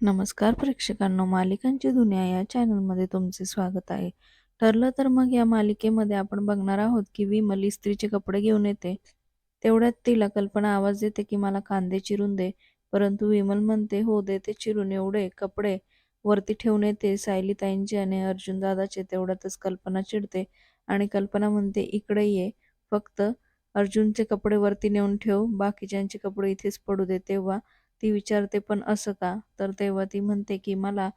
नमस्कार प्रेक्षकांनो मालिकांची दुनिया या चॅनलमध्ये तुमचे स्वागत आहे. ठरलं तर मग या मालिकेमध्ये आपण बघणार आहोत की विमल इस्त्रीचे कपडे घेऊन येते. तेवढ्यात तिला कल्पना आवाज देते की मला कांदे चिरून दे. परंतु विमल म्हणते हो देते चिरून एवढे कपडे वरती ठेवून येते सायलीताईंचे आणि अर्जुन दादाचे तेवढ्यातच कल्पना चिडते आणि कल्पना म्हणते इकडे ये फक्त अर्जुनचे कपडे वरती नेऊन ठेव बाकीच्यांचे कपडे इथेच पडू दे. तेव्हा ती विचारते पण असं का? तर तेव्हा ती म्हणते की मला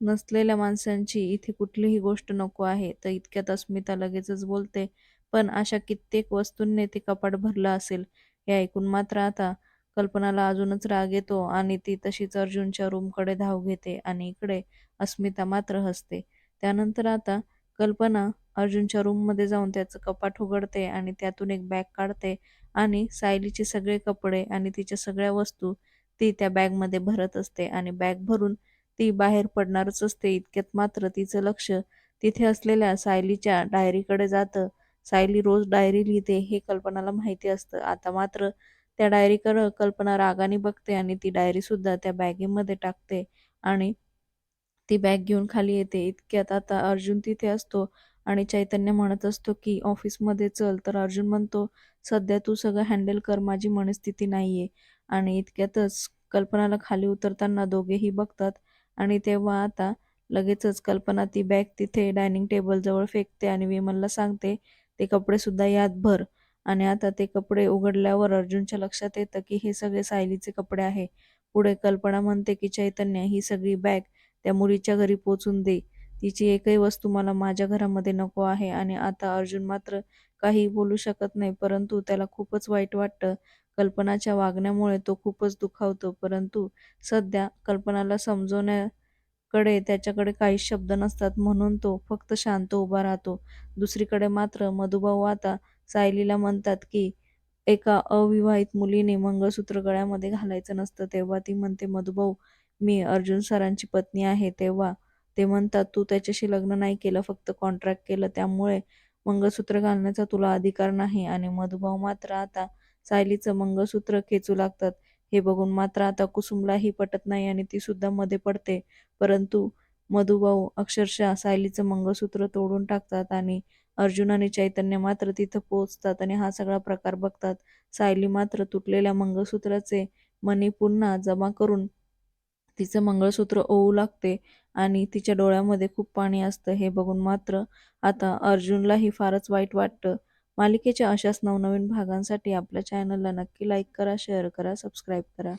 नसलेल्या माणसांची इथे कुठलीही गोष्ट नको आहे. तर इतक्यात अस्मिता लगेचच बोलते पण अशा कित्येक वस्तूंनी ते कपाट भरलं असेल. हे ऐकून मात्र आता कल्पनाला अजूनच राग येतो आणि ती तशीच अर्जुनच्या रूमकडे धाव घेते आणि इकडे अस्मिता मात्र हसते. त्यानंतर आता कल्पना अर्जुनच्या रूममध्ये जाऊन त्याचं कपाट उघडते आणि त्यातून एक बॅग काढते आणि सायलीचे सगळे कपडे आणि तिच्या सगळ्या वस्तू ती त्या बॅगमध्ये भरत असते आणि बॅग भरून ती बाहेर पडणारच असते. इतक्यात मात्र तिचं लक्ष तिथे असलेल्या सायलीच्या डायरीकडे जातं. सायली रोज डायरी लिहिते हे कल्पनाला माहिती असतं. आता मात्र त्या डायरीकडं कल्पना रागाने बघते आणि ती डायरी सुद्धा त्या बॅगेमध्ये टाकते आणि ती बॅग घेऊन खाली येते. इतक्यात आता अर्जुन तिथे असतो. आणि चैतन्य म्हणत असतो की ऑफिसमध्ये चल तर अर्जुन म्हणतो सध्या तू सगळं हँडल कर माझी मनस्थिती नाहीये. आणि इतक्यातच कल्पनाला खाली उतरताना दोघेही बघतात आणि तेव्हा आता लगेचच कल्पना ती बॅग तिथे डायनिंग टेबलजवळ फेकते आणि विमलला सांगते ते कपडे सुद्धा यात भर. आणि आता ते कपडे उघडल्यावर अर्जुनच्या लक्षात येतं की हे सगळे सायलीचे कपडे आहे. पुढे कल्पना म्हणते की चैतन्य ही सगळी बॅग त्या मुलीच्या घरी पोचून दे. तिची एकही वस्तू मला माझ्या घरामध्ये नको आहे आणि आता अर्जुन मात्र काही बोलू शकत नाही परंतु त्याला खूपच वाईट वाटतं. कल्पनाच्या वागण्यामुळे तो खूपच दुखावतो परंतु सध्या कल्पनाला समजवण्याकडे त्याच्याकडे काही शब्द नसतात म्हणून तो फक्त शांत उभा राहतो. दुसरीकडे मात्र मधुभाऊ आता सायलीला म्हणतात की एका अविवाहित मुलीने मंगळसूत्र गळ्यामध्ये घालायचं नसतं. तेव्हा ती म्हणते मधुभाऊ मी अर्जुन सरांची पत्नी आहे. तेव्हा ते म्हणतात तू त्याच्याशी लग्न नाही केलं फक्त कॉन्ट्रॅक्ट केलं. त्यामुळे मंगळसूत्र घालण्याचा तुला अधिकार नाही. आणि मधुभाऊ मात्र आता सायलीचं मंगळसूत्र खेचू लागतात. हे बघून मात्र आता कुसुमलाही पटत नाही आणि ती सुद्धा मध्ये पडते. परंतु मधुभाऊ अक्षरशः सायलीचं मंगळसूत्र तोडून टाकतात आणि अर्जुन आणि चैतन्य मात्र तिथं पोहोचतात आणि हा सगळा प्रकार बघतात. सायली मात्र तुटलेल्या मंगळसूत्राचे मणी पुन्हा जमा करून तिचं मंगळसूत्र ओवू लागते. आणि तिच्या डोळ्यामध्ये खूप पाणी असतं हे बघून मात्र आता अर्जुनलाही फारच वाईट वाटतं. मालिकेच्या अशाच नवनवीन भागांसाठी आपल्या चॅनलला नक्की लाईक करा शेअर करा सबस्क्राईब करा.